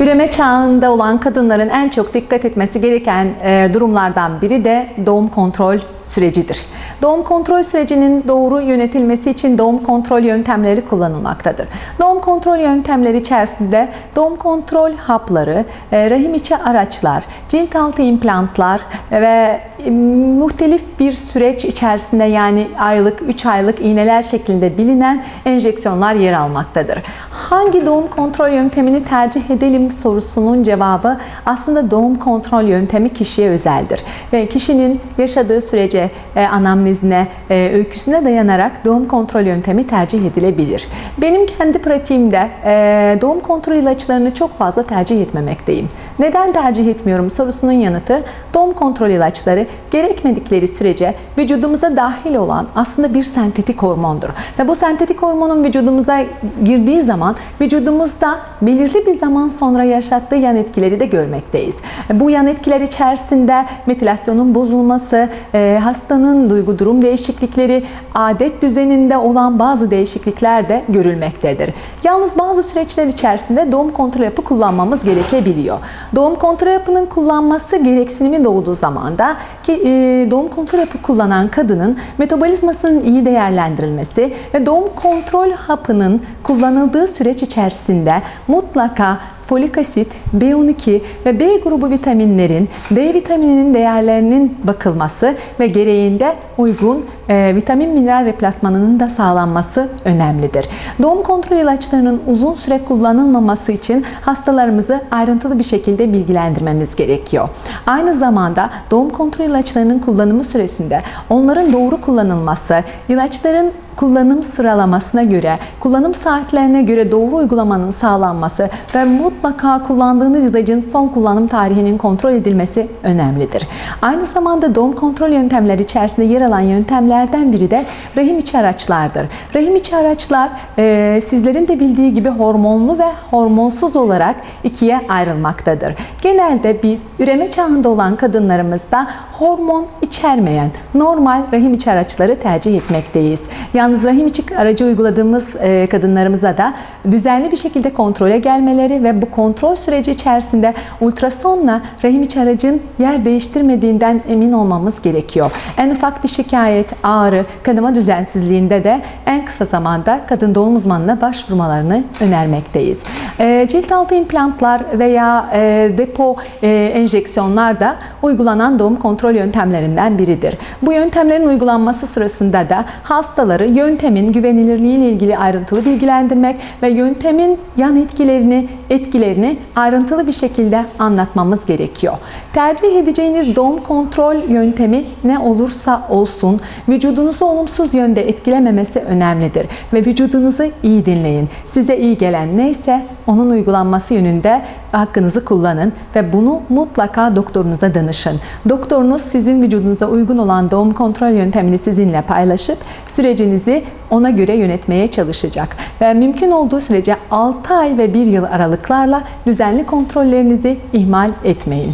Üreme çağında olan kadınların en çok dikkat etmesi gereken e, durumlardan biri de doğum kontrol sürecidir. Doğum kontrol sürecinin doğru yönetilmesi için doğum kontrol yöntemleri kullanılmaktadır. Doğum kontrol yöntemleri içerisinde doğum kontrol hapları, e, rahim içi araçlar, cilt altı implantlar ve e, muhtelif bir süreç içerisinde yani aylık, 3 aylık iğneler şeklinde bilinen enjeksiyonlar yer almaktadır. Hangi doğum kontrol yöntemini tercih edelim sorusunun cevabı aslında doğum kontrol yöntemi kişiye özeldir. Ve kişinin yaşadığı sürece e, anamnezine, e, öyküsüne dayanarak doğum kontrol yöntemi tercih edilebilir. Benim kendi pratiğimde e, doğum kontrol ilaçlarını çok fazla tercih etmemekteyim. Neden tercih etmiyorum sorusunun yanıtı doğum kontrol ilaçları gerekmedikleri sürece vücudumuza dahil olan aslında bir sentetik hormondur. Ve bu sentetik hormonun vücudumuza girdiği zaman vücudumuzda belirli bir zaman sonra yaşattığı yan etkileri de görmekteyiz. Bu yan etkiler içerisinde metilasyonun bozulması, e, hastanın duygu durum değişiklikleri, adet düzeninde olan bazı değişiklikler de görülmektedir. Yalnız bazı süreçler içerisinde doğum kontrol hapı kullanmamız gerekebiliyor. Doğum kontrol hapının kullanması gereksinimi doğduğu zaman da ki e, doğum kontrol hapı kullanan kadının metabolizmasının iyi değerlendirilmesi ve doğum kontrol hapının kullanıldığı süreç içerisinde mutlaka folik asit, B12 ve B grubu vitaminlerin, D vitamininin değerlerinin bakılması ve gereğinde uygun e, vitamin mineral replasmanının da sağlanması önemlidir. Doğum kontrol ilaçlarının uzun süre kullanılmaması için hastalarımızı ayrıntılı bir şekilde bilgilendirmemiz gerekiyor. Aynı zamanda doğum kontrol ilaçlarının kullanımı süresinde onların doğru kullanılması, ilaçların kullanım sıralamasına göre, kullanım saatlerine göre doğru uygulamanın sağlanması ve mutlaka kullandığınız ilacın son kullanım tarihinin kontrol edilmesi önemlidir. Aynı zamanda doğum kontrol yöntemleri içerisinde yer alan yöntemlerden biri de rahim içi araçlardır. Rahim içi araçlar e, sizlerin de bildiği gibi hormonlu ve hormonsuz olarak ikiye ayrılmaktadır. Genelde biz üreme çağında olan kadınlarımızda hormon içermeyen normal rahim içi araçları tercih etmekteyiz. Yalnız rahim içi aracı uyguladığımız e, kadınlarımıza da düzenli bir şekilde kontrole gelmeleri ve bu kontrol süreci içerisinde ultrasonla rahim içi aracın yer değiştirmediğinden emin olmamız gerekiyor. En ufak bir şikayet, ağrı, kanama düzensizliğinde de en kısa zamanda kadın doğum uzmanına başvurmalarını önermekteyiz. E, cilt altı implantlar veya e, depo e, enjeksiyonlar da uygulanan doğum kontrol yöntemlerinden biridir. Bu yöntemlerin uygulanması sırasında da hastaları yöntemin güvenilirliği ile ilgili ayrıntılı bilgilendirmek ve yöntemin yan etkilerini, etkilerini ayrıntılı bir şekilde anlatmamız gerekiyor. Tercih edeceğiniz doğum kontrol yöntemi ne olursa olsun vücudunuzu olumsuz yönde etkilememesi önemlidir ve vücudunuzu iyi dinleyin. Size iyi gelen neyse onun uygulanması yönünde hakkınızı kullanın ve bunu mutlaka doktorunuza danışın. Doktorunuz sizin vücudunuza uygun olan doğum kontrol yöntemini sizinle paylaşıp sürecinizi ona göre yönetmeye çalışacak. Ve mümkün olduğu sürece 6 ay ve 1 yıl aralıklarla düzenli kontrollerinizi ihmal etmeyin.